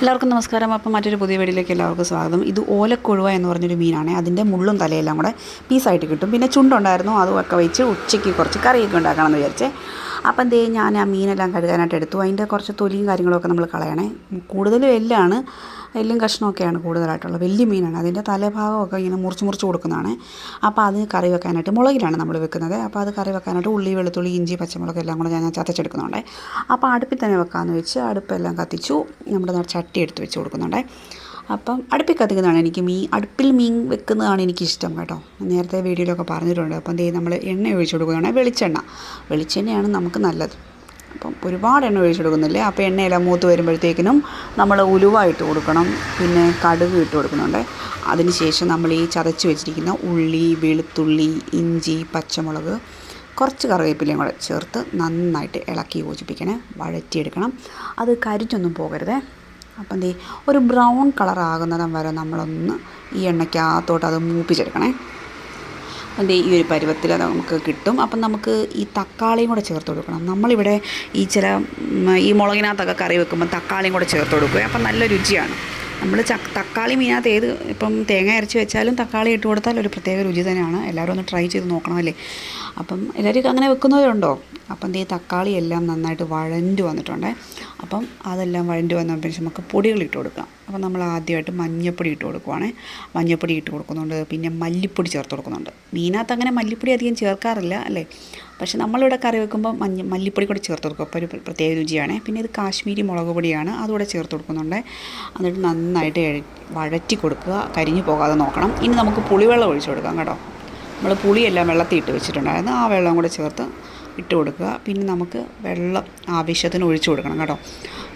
എല്ലാവർക്കും നമസ്കാരം. അപ്പം മറ്റൊരു പുതിയ വീടിലേക്ക് എല്ലാവർക്കും സ്വാഗതം. ഇത് ഓലക്കൊഴുവ എന്ന് പറഞ്ഞൊരു മീനാണ്. അതിന്റെ മുള്ളും തലയെല്ലാം കൂടെ പീസായിട്ട് കിട്ടും. പിന്നെ ചുണ്ടുണ്ടായിരുന്നു. അതും ഒക്കെ വെച്ച് ഉച്ചയ്ക്ക് കുറച്ച് കറിയൊക്കെ ഉണ്ടാക്കണമെന്ന് വിചാരിച്ചേ. അപ്പം എന്തേ ഞാൻ ആ മീനെല്ലാം കഴുകാനായിട്ട് എടുത്തു. അതിന്റെ കുറച്ച് തൊലിയും കാര്യങ്ങളൊക്കെ നമ്മൾ കളയണേ. കൂടുതലും എല്ലാണ്. എല്ലും കഷ്ണമൊക്കെയാണ് കൂടുതലായിട്ടുള്ളത്. വലിയ മീനാണ്. അതിന്റെ തലഭാഗമൊക്കെ ഇങ്ങനെ മുറിച്ച് മുറിച്ച് കൊടുക്കുന്നതാണ്. അപ്പോൾ അത് കറി വെക്കാനായിട്ട് മുളകിലാണ് നമ്മൾ വെക്കുന്നത്. അപ്പോൾ അത് കറി വെക്കാനായിട്ട് ഉള്ളി വെളുത്തുള്ളി ഇഞ്ചി പച്ചമുളക് എല്ലാം കൂടെ ഞാൻ ചതച്ചെടുക്കുന്നുണ്ട്. അപ്പോൾ അടുപ്പിൽ തന്നെ വെക്കാമെന്ന് വെച്ച് അടുപ്പെല്ലാം കത്തിച്ചു നമ്മുടെ ചട്ടി എടുത്ത് വെച്ച് കൊടുക്കുന്നുണ്ട്. അപ്പം അടുപ്പിൽ കത്തിക്കുന്നതാണ് എനിക്ക് മീൻ അടുപ്പിൽ മീൻ വെക്കുന്നതാണ് എനിക്കിഷ്ടം കേട്ടോ. നേരത്തെ വീഡിയോയിലൊക്കെ പറഞ്ഞിട്ടുണ്ട്. അപ്പം ദേ നമ്മൾ എണ്ണ ഒഴിച്ച് കൊടുക്കുകയാണെങ്കിൽ വെളിച്ചെണ്ണ. വെളിച്ചെണ്ണയാണ് നമുക്ക് നല്ലത്. അപ്പം ഒരുപാട് എണ്ണ ഒഴിച്ചെടുക്കുന്നില്ലേ അപ്പോൾ എണ്ണയെല്ലാം മൂത്ത് വരുമ്പോഴത്തേക്കിനും നമ്മൾ ഉലുവ ഇട്ട് കൊടുക്കണം. പിന്നെ കടുക് ഇട്ട് കൊടുക്കുന്നുണ്ട്. അതിനുശേഷം നമ്മൾ ഈ ചതച്ച് വെച്ചിരിക്കുന്ന ഉള്ളി വെളുത്തുള്ളി ഇഞ്ചി പച്ചമുളക് കുറച്ച് കറിവേപ്പിലയും കൂടെ ചേർത്ത് നന്നായിട്ട് ഇളക്കി യോജിപ്പിക്കണേ. വഴറ്റിയെടുക്കണം. അത് കരിഞ്ഞൊന്നും പോകരുതേ. അപ്പം ദേ ഒരു ബ്രൗൺ കളർ ആകുന്നിടം വരെ നമ്മളൊന്ന് ഈ എണ്ണയ്ക്കകത്തോട്ട് അത് മൂപ്പിച്ചെടുക്കണേ. അതിന്റെ ഈ ഒരു പരുവത്തിൽ അത് നമുക്ക് കിട്ടും. അപ്പം നമുക്ക് ഈ തക്കാളിയും കൂടെ ചേർത്ത് കൊടുക്കണം. നമ്മളിവിടെ ഈ ചില ഈ മുളകിനകത്തൊക്കെ കറി വെക്കുമ്പോൾ തക്കാളിയും കൂടെ ചേർത്ത് കൊടുക്കുക അപ്പം നല്ല രുചിയാണ്. നമ്മൾ ച തക്കാളി മീനകത്ത് ഏത് ഇപ്പം തേങ്ങ അരച്ച് വെച്ചാലും തക്കാളി ഇട്ട് കൊടുത്താൽ ഒരു പ്രത്യേക രുചി തന്നെയാണ്. എല്ലാവരും ഒന്ന് ട്രൈ ചെയ്ത് നോക്കണമല്ലേ? അപ്പം എല്ലാവരും അങ്ങനെ വെക്കുന്നവരുണ്ടോ? അപ്പം ദേ തക്കാളി എല്ലാം നന്നായിട്ട് വഴണ്ട് വന്നിട്ടുണ്ട്. അപ്പം അതെല്ലാം വഴണ്ട് പിന്നെ നമുക്ക് പൊടികൾ ഇട്ട് കൊടുക്കാം. അപ്പം നമ്മൾ ആദ്യമായിട്ട് മഞ്ഞൾപ്പൊടി ഇട്ട് കൊടുക്കുവാണേ. മഞ്ഞൾപ്പൊടി ഇട്ട് കൊടുക്കുന്നുണ്ട്. പിന്നെ മല്ലിപ്പൊടി ചേർത്ത് കൊടുക്കുന്നുണ്ട്. മീനകത്ത് അങ്ങനെ മല്ലിപ്പൊടി അധികം ചേർക്കാറില്ല അല്ലേ? പക്ഷെ നമ്മളിവിടെ കറി വെക്കുമ്പോൾ മഞ്ഞ മല്ലിപ്പൊടി കൂടി ചേർത്ത് കൊടുക്കും. അപ്പോൾ ഒരു പ്ര- പ്രത്യേക രുചിയാണ്. പിന്നെ ഇത് കാശ്മീരി മുളക് പൊടിയാണ്. അതുകൂടെ ചേർത്ത് കൊടുക്കുന്നുണ്ട്. എന്നിട്ട് നന്നായിട്ട് വഴറ്റി കൊടുക്കുക. കരിഞ്ഞു പോകാതെ നോക്കണം. ഇനി നമുക്ക് പുളിവെള്ളം ഒഴിച്ചു കൊടുക്കാം കേട്ടോ. നമ്മൾ പുളിയെല്ലാം വെള്ളത്തിൽ ഇട്ട് വെച്ചിട്ടുണ്ടായിരുന്നു. ആ വെള്ളം കൂടെ ചേർത്ത് ഇട്ട് കൊടുക്കുക. പിന്നെ നമുക്ക് വെള്ളം ആവശ്യത്തിന് ഒഴിച്ചു കൊടുക്കണം കേട്ടോ.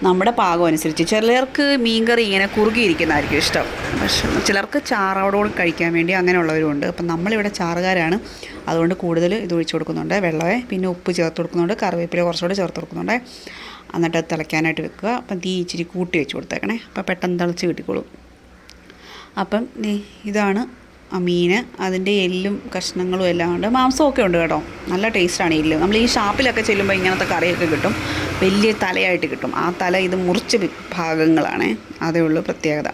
നമ്മുടെ പാകം അനുസരിച്ച് ചിലർക്ക് മീൻകറി ഇങ്ങനെ കുറുകിയിരിക്കുന്നതായിരിക്കും ഇഷ്ടം. പക്ഷെ ചിലർക്ക് ചാറോടുകൂടി കഴിക്കാൻ വേണ്ടി അങ്ങനെയുള്ളവരുണ്ട് അപ്പം നമ്മളിവിടെ ചാറുകാരാണ്. അതുകൊണ്ട് കൂടുതൽ ഇത് ഒഴിച്ചു കൊടുക്കുന്നുണ്ട്. വെള്ളമേ പിന്നെ ഉപ്പ് ചേർത്ത് കൊടുക്കുന്നുണ്ട്. കറിവേപ്പില കുറച്ചുകൂടെ ചേർത്ത് കൊടുക്കുന്നുണ്ട്. എന്നിട്ട് തിളയ്ക്കാനായിട്ട് വെക്കുക. അപ്പം തീ ഇച്ചിരി കൂട്ടി വെച്ച് കൊടുത്തേക്കണേ. അപ്പം പെട്ടെന്ന് തിളച്ച് കിട്ടിക്കോളും. അപ്പം ഇതാണ് മീൻ. അതിന്റെ എല്ലും കഷ്ണങ്ങളും എല്ലാം ഉണ്ട്. മാംസമൊക്കെ ഉണ്ട് കേട്ടോ. നല്ല ടേസ്റ്റാണ് എല്ല്. നമ്മൾ ഈ ഷാപ്പിലൊക്കെ ചെല്ലുമ്പോൾ ഇങ്ങനത്തെ കറിയൊക്കെ കിട്ടും. വലിയ തലയായിട്ട് കിട്ടും. ആ തല ഇത് മുറിച്ച ഭാഗങ്ങളാണ്. അതേ ഉള്ളൂ പ്രത്യേകത.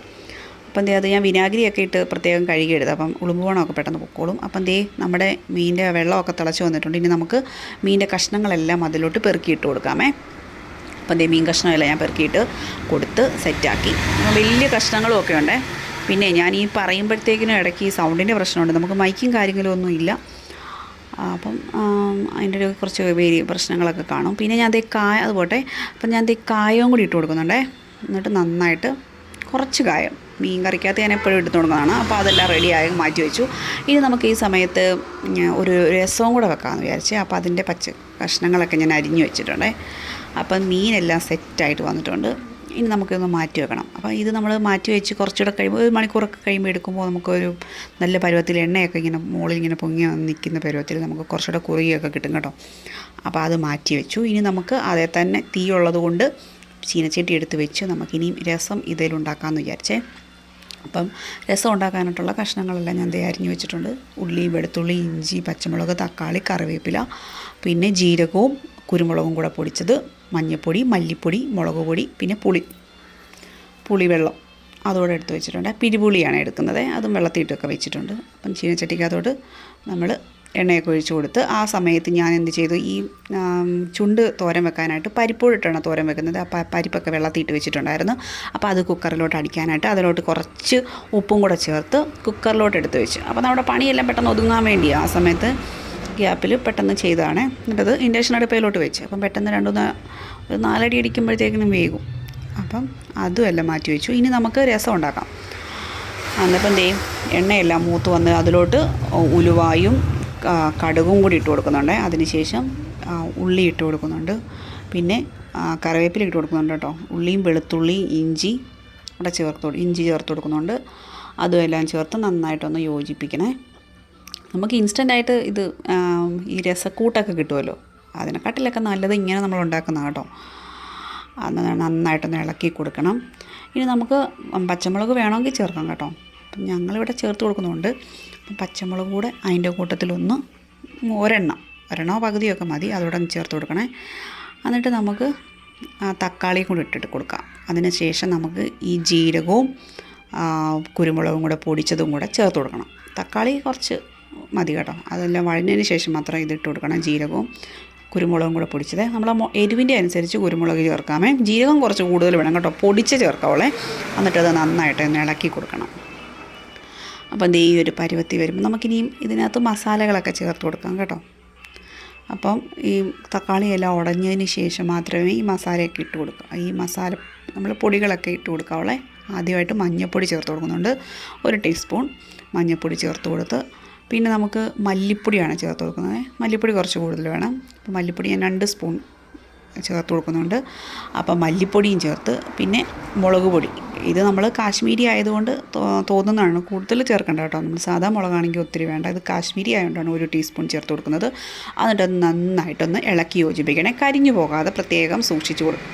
അപ്പം ദേ അത് ഞാൻ വിനാഗിരിയൊക്കെ ഇട്ട് പ്രത്യേകം കഴുകിയെടുത്ത്. അപ്പം ഉളുമ്പുവണമൊക്കെ പെട്ടെന്ന് പൊക്കോളും. അപ്പം ദേ നമ്മുടെ മീനിന്റെ വെള്ളമൊക്കെ തിളച്ച് വന്നിട്ടുണ്ട്. ഇനി നമുക്ക് മീനിന്റെ കഷ്ണങ്ങളെല്ലാം അതിലോട്ട് പെറുക്കിയിട്ട് കൊടുക്കാമേ. അപ്പം ദേ മീൻ കഷ്ണമെല്ലാം ഞാൻ പെറുക്കിയിട്ട് കൊടുത്ത് സെറ്റാക്കി. വലിയ കഷ്ണങ്ങളും ഒക്കെ ഉണ്ട്. പിന്നെ ഞാൻ ഈ പറയുമ്പോഴത്തേക്കിനും ഇടയ്ക്ക് ഈ സൗണ്ടിന്റെ പ്രശ്നമുണ്ട്. നമുക്ക് മൈക്കും കാര്യങ്ങളും ഒന്നും ഇല്ല. അപ്പം അതിന്റെ ഒരു കുറച്ച് വേരി പ്രശ്നങ്ങളൊക്കെ കാണും. പിന്നെ ഞാൻ ദേ കായ അത് പോട്ടെ. അപ്പം ഞാൻ ദേ കായവും കൂടി ഇട്ട് കൊടുക്കുന്നുണ്ടേ. എന്നിട്ട് നന്നായിട്ട് കുറച്ച് കായം. മീൻ കറിക്കകത്ത് ഞാൻ എപ്പോഴും ഇട്ട് കൊടുക്കുന്നതാണ്. അപ്പോൾ അതെല്ലാം റെഡിയായി മാറ്റി വെച്ചു. ഇനി നമുക്ക് ഈ സമയത്ത് ഒരു രസവും കൂടെ വെക്കാമെന്ന് വിചാരിച്ചേ അപ്പോൾ അതിന്റെ പച്ച കഷ്ണങ്ങളൊക്കെ ഞാൻ അരിഞ്ഞു വെച്ചിട്ടുണ്ടേ. അപ്പം മീനെല്ലാം സെറ്റായിട്ട് വന്നിട്ടുണ്ട്. ഇനി നമുക്കൊന്ന് മാറ്റി വെക്കണം. അപ്പോൾ ഇത് നമ്മൾ മാറ്റി വെച്ച് കുറച്ചുകൂടെ കഴിയുമ്പോൾ ഒരു മണിക്കൂറൊക്കെ കഴിയുമ്പോൾ എടുക്കുമ്പോൾ നമുക്കൊരു നല്ല പരുവത്തിൽ എണ്ണയൊക്കെ ഇങ്ങനെ മുകളിൽ ഇങ്ങനെ പൊങ്ങി നിൽക്കുന്ന പരുവത്തിൽ നമുക്ക് കുറച്ചുകൂടെ കുറുകിയൊക്കെ കിട്ടും കേട്ടോ. അപ്പോൾ അത് മാറ്റി വെച്ചു. ഇനി നമുക്ക് അതേ തന്നെ തീ ഉള്ളത് കൊണ്ട് ചീനച്ചട്ടി എടുത്ത് വെച്ച് നമുക്കിനിയും രസം ഇതിലുണ്ടാക്കാമെന്ന് വിചാരിച്ചേ. അപ്പം രസം ഉണ്ടാക്കാനായിട്ടുള്ള കഷ്ണങ്ങളെല്ലാം ഞാൻ അരിഞ്ഞു വെച്ചിട്ടുണ്ട്. ഉള്ളി വെളുത്തുള്ളി ഇഞ്ചി പച്ചമുളക് തക്കാളി കറിവേപ്പില പിന്നെ ജീരകവും കുരുമുളകും കൂടെ പൊടിച്ചത് മഞ്ഞൾപ്പൊടി മല്ലിപ്പൊടി മുളക് പൊടി പിന്നെ പുളി. പുളിവെള്ളം. അതോടെ എടുത്ത് വെച്ചിട്ടുണ്ട്. പിരിപുളിയാണ് എടുക്കുന്നത്. അതും വെള്ളത്തിയിട്ടൊക്കെ വെച്ചിട്ടുണ്ട്. അപ്പം ചീനച്ചട്ടിക്കകത്തോട്ട് നമ്മൾ എണ്ണയൊക്കെ ഒഴിച്ചു കൊടുത്ത് ആ സമയത്ത് ഞാൻ എന്ത് ചെയ്തു? ഈ ചുണ്ട് തോരൻ വെക്കാനായിട്ട് പരിപ്പോടിട്ടാണ് തോരൻ വെക്കുന്നത്. അപ്പോൾ പരിപ്പൊക്കെ വെള്ളത്തിയിട്ട് വെച്ചിട്ടുണ്ടായിരുന്നു. അപ്പോൾ അത് കുക്കറിലോട്ട് അടിക്കാനായിട്ട് അതിലോട്ട് കുറച്ച് ഉപ്പും കൂടെ ചേർത്ത് കുക്കറിലോട്ട് എടുത്ത് വെച്ചു. അപ്പോൾ നമ്മുടെ പണിയെല്ലാം പെട്ടെന്ന് ഒതുങ്ങാൻ വേണ്ടിയാണ് ആ സമയത്ത് ഗ്യാപ്പിൽ പെട്ടെന്ന് ചെയ്തതാണ്. എന്നിട്ടത് ഇൻഡക്ഷൻ അടുപ്പയിലോട്ട് വെച്ച്. അപ്പം പെട്ടെന്ന് രണ്ടുമൂന്ന് ഒരു നാലടി അടിക്കുമ്പോഴത്തേക്കിനും വേകും. അപ്പം അതുമെല്ലാം മാറ്റി വെച്ചു. ഇനി നമുക്ക് രസം ഉണ്ടാക്കാം. അന്നപ്പം ദേ എണ്ണയെല്ലാം മൂത്ത് വന്ന് അതിലോട്ട് ഉലുവായും കടുകും കൂടി ഇട്ട് കൊടുക്കുന്നുണ്ട്. അതിനുശേഷം ശേഷം ഉള്ളി ഇട്ട് കൊടുക്കുന്നുണ്ട്. പിന്നെ കറിവേപ്പില ഇട്ട് കൊടുക്കുന്നുണ്ട് കേട്ടോ. ഉള്ളിയും വെളുത്തുള്ളി ഇഞ്ചി ഇവിടെ ചേർത്ത് ഇഞ്ചി ചേർത്ത് കൊടുക്കുന്നുണ്ട്. അതും എല്ലാം ചേർത്ത് നന്നായിട്ടൊന്ന് യോജിപ്പിക്കണേ. നമുക്ക് ഇൻസ്റ്റന്റ് ആയിട്ട് ഇത് ഈ രസക്കൂട്ടൊക്കെ കിട്ടുമല്ലോ അതിനെക്കാട്ടിലൊക്കെ നല്ലത് ഇങ്ങനെ നമ്മൾ ഉണ്ടാക്കുന്ന കേട്ടോ. അത് നന്നായിട്ടൊന്ന് ഇളക്കി കൊടുക്കണം. ഇനി നമുക്ക് പച്ചമുളക് വേണമെങ്കിൽ ചേർക്കാം കേട്ടോ. അപ്പം ഞങ്ങളിവിടെ ചേർത്ത് കൊടുക്കുന്നുണ്ട് അപ്പം പച്ചമുളക് കൂടെ അതിന്റെ കൂട്ടത്തിലൊന്ന് ഒരെണ്ണം ഒരെണ്ണോ പകുതിയൊക്കെ മതി. അതോടെ ചേർത്ത് കൊടുക്കണേ. എന്നിട്ട് നമുക്ക് ആ തക്കാളിയും കൂടി ഇട്ടിട്ട് കൊടുക്കാം. അതിന് ശേഷം നമുക്ക് ഈ ജീരകവും കുരുമുളകും കൂടെ പൊടിച്ചതും കൂടെ ചേർത്ത് കൊടുക്കണം. തക്കാളി കുറച്ച് മതി കേട്ടോ. അതെല്ലാം വഴഞ്ഞതിന് ശേഷം മാത്രം ഇതിട്ട് കൊടുക്കണം. ജീരകവും കുരുമുളകും കൂടെ പൊടിച്ചത്. നമ്മൾ എരിവിന്റെ അനുസരിച്ച് കുരുമുളക് ചേർക്കാമേ. ജീരകം കുറച്ച് കൂടുതൽ വേണം കേട്ടോ. പൊടിച്ച് എന്നിട്ട് അത് നന്നായിട്ട് ഒന്ന് ഇളക്കി കൊടുക്കണം. അപ്പം ദേ ഈ ഒരു പരുവത്തി വരുമ്പോൾ നമുക്കിനിയും ഇതിനകത്ത് മസാലകളൊക്കെ ചേർത്ത് കൊടുക്കാം കേട്ടോ. അപ്പം ഈ തക്കാളി തക്കാളിയെല്ലാം ഉടഞ്ഞതിന് ശേഷം മാത്രമേ ഈ മസാലയൊക്കെ ഇട്ട് കൊടുക്കുക ഈ മസാല നമ്മൾ പൊടികളൊക്കെ ഇട്ട് കൊടുക്കാവളെ. ആദ്യമായിട്ട് മഞ്ഞൾപ്പൊടി ചേർത്ത് കൊടുക്കുന്നുണ്ട്. ഒരു ടീസ്പൂൺ മഞ്ഞൾപ്പൊടി ചേർത്ത് കൊടുത്ത് പിന്നെ നമുക്ക് മല്ലിപ്പൊടിയാണ് ചേർത്ത് കൊടുക്കുന്നത്. മല്ലിപ്പൊടി കുറച്ച് കൂടുതൽ വേണം. അപ്പോൾ മല്ലിപ്പൊടി ഞാൻ രണ്ട് സ്പൂൺ ചേർത്ത് കൊടുക്കുന്നുണ്ട്. അപ്പോൾ മല്ലിപ്പൊടിയും ചേർത്ത് പിന്നെ മുളക് പൊടി. ഇത് നമ്മൾ കാശ്മീരി ആയതുകൊണ്ട് തോന്നുന്നതാണ്. കൂടുതൽ ചേർക്കേണ്ട കേട്ടോ. നമ്മൾ സാധാ മുളകാണെങ്കിൽ ഒത്തിരി വേണ്ട. ഇത് കാശ്മീരി ആയതുകൊണ്ടാണ് ഒരു ടീസ്പൂൺ ചേർത്ത് കൊടുക്കുന്നത്. എന്നിട്ട് നന്നായിട്ടൊന്ന് ഇളക്കി യോജിപ്പിക്കണേ. കരിഞ്ഞു പോകാതെ പ്രത്യേകം സൂക്ഷിച്ചു കൊടുക്കും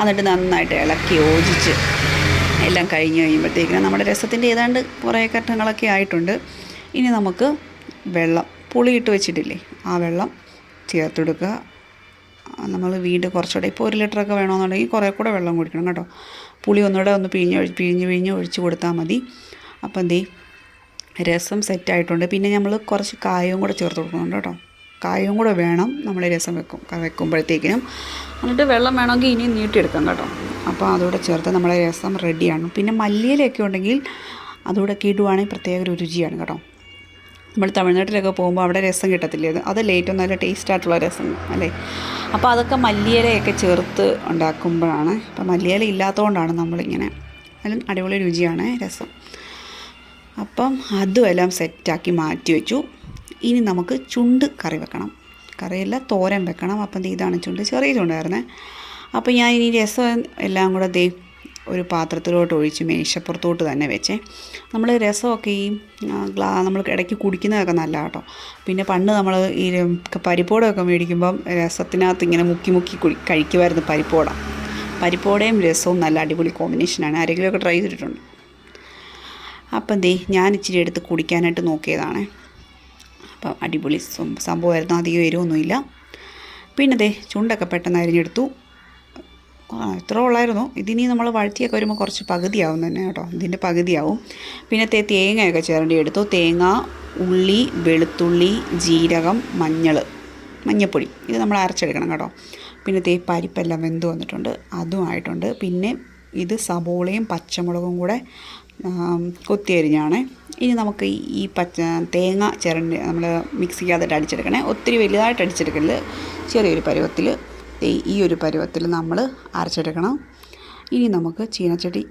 എന്നിട്ട് നന്നായിട്ട് ഇളക്കി യോജിച്ച് എല്ലാം കഴിഞ്ഞ് കഴിയുമ്പോഴത്തേക്കിനും നമ്മുടെ രസത്തിന്റെ ഏതാണ്ട് കുറേ ഘട്ടങ്ങളൊക്കെ ആയിട്ടുണ്ട്. ഇനി നമുക്ക് വെള്ളം പുളിയിട്ട് വെച്ചിട്ടില്ലേ ആ വെള്ളം ചേർത്തെടുക്കുക. നമ്മൾ വീണ്ടും കുറച്ചുകൂടെ ഇപ്പോൾ ഒരു ലിറ്ററൊക്കെ വേണമെന്നുണ്ടെങ്കിൽ കുറേ കൂടെ വെള്ളം കുടിക്കണം കേട്ടോ. പുളി ഒന്നുകൂടെ ഒന്ന് പിഴിഞ്ഞ് പിഴിഞ്ഞ് പിഴിഞ്ഞ് ഒഴിച്ച് കൊടുത്താൽ മതി. അപ്പം എന്തേ രസം സെറ്റായിട്ടുണ്ട് പിന്നെ നമ്മൾ കുറച്ച് കായവും കൂടെ ചേർത്ത് കൊടുക്കുന്നുണ്ട് കേട്ടോ. കായവും കൂടെ വേണം നമ്മൾ രസം വെക്കും വെക്കുമ്പോഴത്തേക്കിനും. എന്നിട്ട് വെള്ളം വേണമെങ്കിൽ ഇനിയും നീട്ടിയെടുക്കാം കേട്ടോ. അപ്പോൾ അതുകൂടെ ചേർത്ത് നമ്മളെ രസം റെഡിയാണ് പിന്നെ മല്ലിയിലൊക്കെ ഉണ്ടെങ്കിൽ അതുകൂടെ ഇടുവാണെങ്കിൽ പ്രത്യേക ഒരു രുചിയാണ് കേട്ടോ. നമ്മൾ തമിഴ്നാട്ടിലൊക്കെ പോകുമ്പോൾ അവിടെ രസം കിട്ടത്തില്ലേ? അത് അതല്ലേ ഏറ്റവും നല്ല ടേസ്റ്റ് ആയിട്ടുള്ള രസം അല്ലേ? അപ്പോൾ അതൊക്കെ മല്ലിയിലയൊക്കെ ചേർത്ത് ഉണ്ടാക്കുമ്പോഴാണ്. ഇപ്പം മല്ലിയില ഇല്ലാത്തതുകൊണ്ടാണ് നമ്മളിങ്ങനെ അതിലും അടിപൊളി രുചിയാണ് രസം. അപ്പം അതും എല്ലാം സെറ്റാക്കി മാറ്റി വെച്ചു. ഇനി നമുക്ക് ചുണ്ട് കറി വെക്കണം. കറിയല്ല തോരൻ വെക്കണം. അപ്പം ഇതാണ് ചുണ്ട്. ചെറിയ ചുണ്ടായിരുന്നേ. അപ്പോൾ ഞാൻ ഇനി രസം എല്ലാം കൂടെ ദേ ഒരു പാത്രത്തിലോട്ട് ഒഴിച്ച് മേശപ്പുറത്തോട്ട് തന്നെ വെച്ചേ. നമ്മൾ രസമൊക്കെ ഈ ഗ്ലാ നമ്മൾ ഇടയ്ക്ക് കുടിക്കുന്നതൊക്കെ നല്ല കേട്ടോ പിന്നെ പണ്ട് നമ്മൾ ഈ പരിപ്പോടൊക്കെ മേടിക്കുമ്പം രസത്തിനകത്ത് ഇങ്ങനെ മുക്കി മുക്കി കുടി കഴിക്കുമായിരുന്നു പരിപ്പോട. പരിപ്പോടയും രസവും നല്ല അടിപൊളി കോമ്പിനേഷനാണ്. ആരെങ്കിലുമൊക്കെ ട്രൈ ചെയ്തിട്ടുണ്ട്. അപ്പം ദേ ഞാൻ ഇച്ചിരി എടുത്ത് കുടിക്കാനായിട്ട് നോക്കിയതാണ്. അപ്പം അടിപൊളി സംഭവമായിരുന്നു. അധികം എരിവൊന്നുമില്ല. പിന്നെ ദേ ചുണ്ടൊക്കെ പെട്ടെന്ന് അരിഞ്ഞെടുത്തു. ആ ഇത്ര ഉള്ളായിരുന്നു. ഇതിനി നമ്മൾ വഴറ്റിയൊക്കെ വരുമ്പോൾ കുറച്ച് പകുതിയാവും തന്നെ കേട്ടോ. ഇതിന്റെ പകുതിയാവും. തേ തേങ്ങയൊക്കെ ചേരേണ്ടി എടുത്തു. തേങ്ങ ഉള്ളി വെളുത്തുള്ളി ജീരകം മഞ്ഞൾ മഞ്ഞൾപ്പൊടി ഇത് നമ്മൾ അരച്ചെടുക്കണം കേട്ടോ. പിന്നെ തേ പരിപ്പെല്ലാം വെന്ത് വന്നിട്ടുണ്ട്. അതും ആയിട്ടുണ്ട്. പിന്നെ ഇത് സബോളയും പച്ചമുളകും കൂടെ കൊത്തി കൊത്തിയരിഞ്ഞാണ് ഇനി നമുക്ക് ഈ- പച്ച തേങ്ങ ചിരണ്ടി നമ്മൾ മിക്സിക്കകത്തിട്ട് അടിച്ചെടുക്കണേ. ഒത്തിരി വലുതായിട്ട് അടിച്ചെടുക്കരുത്. ചെറിയൊരു പരുവത്തിൽ ഈ ഒരു പരുവത്തിൽ നമ്മൾ അരച്ചെടുക്കണം. ഇനി നമുക്ക് ചീനച്ചട്ടി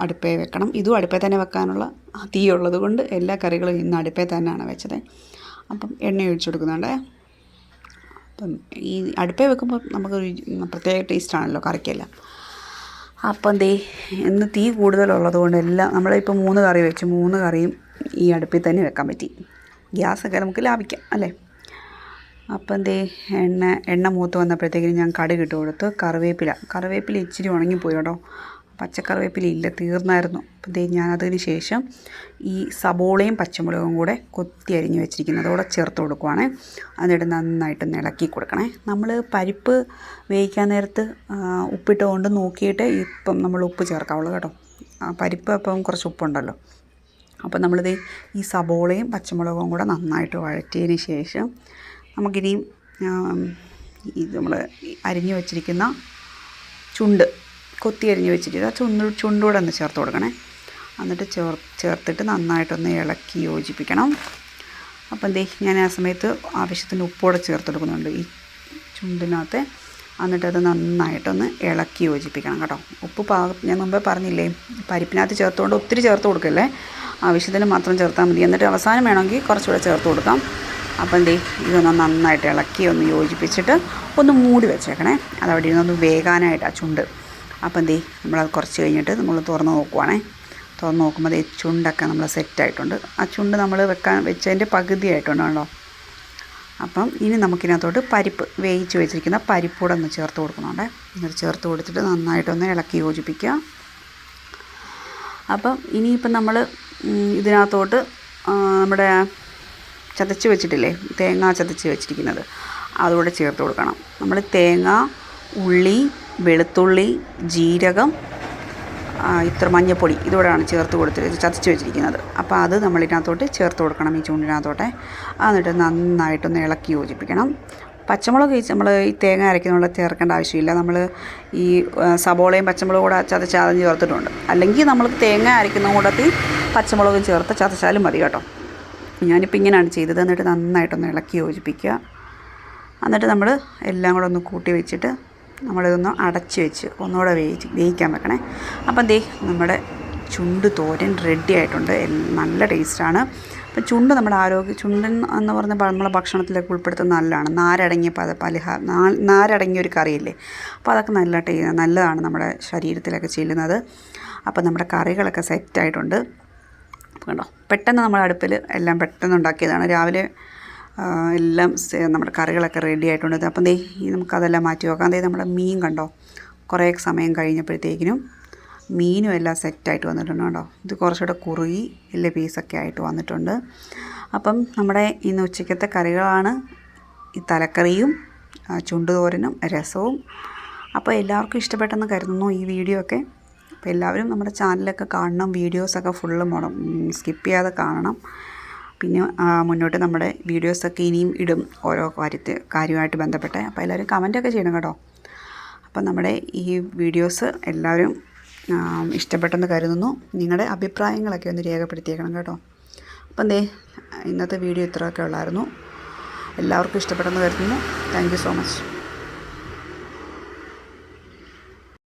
അടുപ്പേ വെക്കണം. ഇതും അടുപ്പേ തന്നെ വെക്കാനുള്ള തീയുള്ളത് കൊണ്ട് എല്ലാ കറികളും ഇന്ന് അടുപ്പേ തന്നെയാണ് വെച്ചത്. അപ്പം എണ്ണ ഒഴിച്ചു കൊടുക്കുന്നുണ്ട്. അപ്പം ഈ അടുപ്പേ വെക്കുമ്പോൾ നമുക്ക് പ്രത്യേക ടേസ്റ്റാണല്ലോ കറിക്കെല്ലാം. അപ്പം ദേ ഇന്ന് തീ കൂടുതലുള്ളത് കൊണ്ട് എല്ലാം നമ്മളിപ്പോൾ മൂന്ന് കറി വെച്ച് മൂന്ന് കറിയും ഈ അടുപ്പിൽ തന്നെ വെക്കാൻ പറ്റി. ഗ്യാസൊക്കെ നമുക്ക് ലാഭിക്കാം അല്ലേ? അപ്പം ദേ എണ്ണ എണ്ണ മൂത്ത് വന്നപ്പോഴത്തേക്കിനും ഞാൻ കടുക് ഇട്ട് കൊടുത്ത്. കറിവേപ്പില. കറിവേപ്പില ഇച്ചിരി ഉണങ്ങിപ്പോയി കേട്ടോ പച്ചക്കറിവേപ്പില ഇല്ല തീർന്നായിരുന്നു. അപ്പം ദേ ഞാൻ അതിന് ശേഷം ഈ സബോളയും പച്ചമുളകും കൂടെ കൊത്തി അരിഞ്ഞ് വെച്ചിരിക്കുന്നത് അതോടെ ചേർത്ത് കൊടുക്കുവാണേ. എന്നിട്ട് നന്നായിട്ട് ഇളക്കി കൊടുക്കണേ. നമ്മൾ പരിപ്പ് വേവിക്കാൻ നേരത്ത് ഉപ്പിട്ടുകൊണ്ട് നോക്കിയിട്ട് ഇപ്പം നമ്മൾ ഉപ്പ് ചേർക്കാവുള്ളൂ കേട്ടോ. പരിപ്പ് അപ്പം കുറച്ച് ഉപ്പുണ്ടല്ലോ. അപ്പം നമ്മളിത് ഈ സബോളയും പച്ചമുളകും കൂടെ നന്നായിട്ട് വഴറ്റിയതിന് ശേഷം നമുക്കിനി ഇത് നമ്മൾ അരിഞ്ഞു വച്ചിരിക്കുന്ന ചുണ്ട് കൊത്തി അരിഞ്ഞു വെച്ചിട്ട് ചുണ്ട് ചുണ്ടൂടെ ഒന്ന് ചേർത്ത് കൊടുക്കണേ. എന്നിട്ട് ചേർ ചേർത്തിട്ട് നന്നായിട്ടൊന്ന് ഇളക്കി യോജിപ്പിക്കണം. അപ്പം ദേ ഞാൻ ആ സമയത്ത് ആവശ്യത്തിന് ഉപ്പോടെ ചേർത്ത് കൊടുക്കുന്നുണ്ട് ഈ ചുണ്ടിനകത്ത്. എന്നിട്ടത് നന്നായിട്ടൊന്ന് ഇളക്കി യോജിപ്പിക്കണം കേട്ടോ. ഉപ്പ് പാക ഞാൻ മുമ്പേ പറഞ്ഞില്ലേ പരിപ്പിനകത്ത് ചേർത്തുകൊണ്ട് ഒത്തിരി ചേർത്ത് കൊടുക്കല്ലേ? ആവശ്യത്തിന് മാത്രം ചേർത്താൽ മതി. എന്നിട്ട് അവസാനം വേണമെങ്കിൽ കുറച്ചുകൂടെ ചേർത്ത് കൊടുക്കാം. അപ്പം എന്തേ ഇതൊന്ന് നന്നായിട്ട് ഇളക്കി ഒന്ന് യോജിപ്പിച്ചിട്ട് ഒന്ന് മൂടി വെച്ചേക്കണേ. അതവിടെ ഇരുന്നൊന്ന് വേകാനായിട്ട് ആ ചുണ്ട്. അപ്പം എന്തേ അത് കുറച്ച് കഴിഞ്ഞിട്ട് നമ്മൾ തുറന്ന് നോക്കുവാണേ. തുറന്ന് നോക്കുമ്പോൾ അതേ ചുണ്ടൊക്കെ നമ്മൾ സെറ്റായിട്ടുണ്ട്. ആ ചുണ്ട് നമ്മൾ വെക്കാൻ വെച്ചതിന്റെ പകുതി ആയിട്ടുണ്ട് കേട്ടോ അപ്പം ഇനി നമുക്കിനകത്തോട്ട് പരിപ്പ് വേവിച്ച് വെച്ചിരിക്കുന്ന പരിപ്പൂടെ ഒന്ന് ചേർത്ത് കൊടുക്കുന്നുണ്ട്. എന്നിട്ട് ചേർത്ത് കൊടുത്തിട്ട് നന്നായിട്ടൊന്ന് ഇളക്കി യോജിപ്പിക്കുക. അപ്പം ഇനിയിപ്പം നമ്മൾ ഇതിനകത്തോട്ട് നമ്മുടെ ചതച്ച് വെച്ചിട്ടില്ലേ? തേങ്ങ ചതച്ച് വെച്ചിരിക്കുന്നത്. അതുകൂടെ ചേർത്ത് കൊടുക്കണം. നമ്മൾ തേങ്ങ ഉള്ളി വെളുത്തുള്ളി ജീരകം ഇത്ര മഞ്ഞൾപ്പൊടി ഇതോടെയാണ് ചേർത്ത് കൊടുത്തിട്ട് ചതച്ച് വെച്ചിരിക്കുന്നത്. അപ്പോൾ അത് നമ്മൾ ഇതിനകത്തോട്ട് ചേർത്ത് കൊടുക്കണം ഈ ചൂണ്ടിനകത്തോട്ടെ. എന്നിട്ട് നന്നായിട്ടൊന്ന് ഇളക്കി യോജിപ്പിക്കണം. പച്ചമുളക് നമ്മൾ ഈ തേങ്ങ അരയ്ക്കുന്നുള്ള ചേർക്കേണ്ട ആവശ്യമില്ല. നമ്മൾ ഈ സബോളയും പച്ചമുളകും കൂടെ ചതച്ചാതഞ്ഞ് ചേർത്തിട്ടുണ്ട്. അല്ലെങ്കിൽ നമ്മൾ തേങ്ങ അരയ്ക്കുന്ന കൂടത്തിൽ പച്ചമുളകും ചേർത്ത് ചതച്ചാലും മതി കേട്ടോ. ഞാനിപ്പോൾ ഇങ്ങനെയാണ് ചെയ്തത്. എന്നിട്ട് നന്നായിട്ടൊന്ന് ഇളക്കി യോജിപ്പിക്കുക. എന്നിട്ട് നമ്മൾ എല്ലാം കൂടെ ഒന്ന് കൂട്ടി വെച്ചിട്ട് നമ്മളിതൊന്ന് അടച്ച് വെച്ച് ഒന്നുകൂടെ വേവിച്ച് വേവിക്കാൻ വെക്കണേ. അപ്പം ദേ നമ്മുടെ ചുണ്ട് തോരൻ റെഡി ആയിട്ടുണ്ട്. നല്ല ടേസ്റ്റാണ് അപ്പം ചുണ്ട് നമ്മുടെ ആരോഗ്യ ചുണ്ടൻ എന്ന് പറഞ്ഞ നമ്മളെ ഭക്ഷണത്തിലേക്ക് ഉൾപ്പെടുത്തുന്ന നല്ലതാണ്. നാരടങ്ങിയ പല പലഹാ നാ- നാരടങ്ങിയ ഒരു കറിയില്ലേ? അപ്പോൾ അതൊക്കെ നല്ല ടേ നല്ലതാണ് നമ്മുടെ ശരീരത്തിലൊക്കെ ചെല്ലുന്നത്. അപ്പോൾ നമ്മുടെ കറികളൊക്കെ സെറ്റായിട്ടുണ്ട് കണ്ടോ പെട്ടെന്ന് നമ്മൾ അടുപ്പിൽ എല്ലാം പെട്ടെന്ന് ഉണ്ടാക്കിയതാണ്. രാവിലെ എല്ലാം നമ്മുടെ കറികളൊക്കെ റെഡി ആയിട്ടുണ്ട്. അപ്പം ദേ നമുക്കതെല്ലാം മാറ്റി വെക്കാം. ദേ നമ്മുടെ മീൻ കണ്ടോ? കുറേ സമയം കഴിഞ്ഞപ്പോഴത്തേക്കിനും മീനും എല്ലാം സെറ്റായിട്ട് വന്നിട്ടുണ്ട് കേട്ടോ ഇത് കുറച്ചുകൂടെ കുറുകി വലിയ പീസൊക്കെ ആയിട്ട് വന്നിട്ടുണ്ട്. അപ്പം നമ്മുടെ ഇന്ന് ഉച്ചയ്ക്കത്തെ കറികളാണ്. ഈ തലക്കറിയും ചുണ്ടുതോരനും രസവും. അപ്പോൾ എല്ലാവർക്കും ഇഷ്ടപ്പെട്ടെന്ന് കരുതുന്നു ഈ വീഡിയോ ഒക്കെ. അപ്പോൾ എല്ലാവരും നമ്മുടെ ചാനലൊക്കെ കാണണം വീഡിയോസൊക്കെ ഫുള്ള് മുട സ്കിപ്പ് ചെയ്യാതെ കാണണം. പിന്നെ മുന്നോട്ട് നമ്മുടെ വീഡിയോസൊക്കെ ഇനിയും ഇടും ഓരോ കാര്യത്തിൽ കാര്യമായിട്ട് ബന്ധപ്പെട്ട്. അപ്പോൾ എല്ലാവരും കമന്റൊക്കെ ചെയ്യണം കേട്ടോ. അപ്പോൾ നമ്മുടെ ഈ വീഡിയോസ് എല്ലാവരും ഇഷ്ടപ്പെട്ടെന്ന് കരുതുന്നു. നിങ്ങളുടെ അഭിപ്രായങ്ങളൊക്കെ ഒന്ന് രേഖപ്പെടുത്തിയേക്കണം കേട്ടോ. അപ്പം ദേ ഇന്നത്തെ വീഡിയോ ഇത്രയൊക്കെ ഉള്ളായിരുന്നു. എല്ലാവർക്കും ഇഷ്ടപ്പെട്ടെന്ന് കരുതുന്നു. Thank so much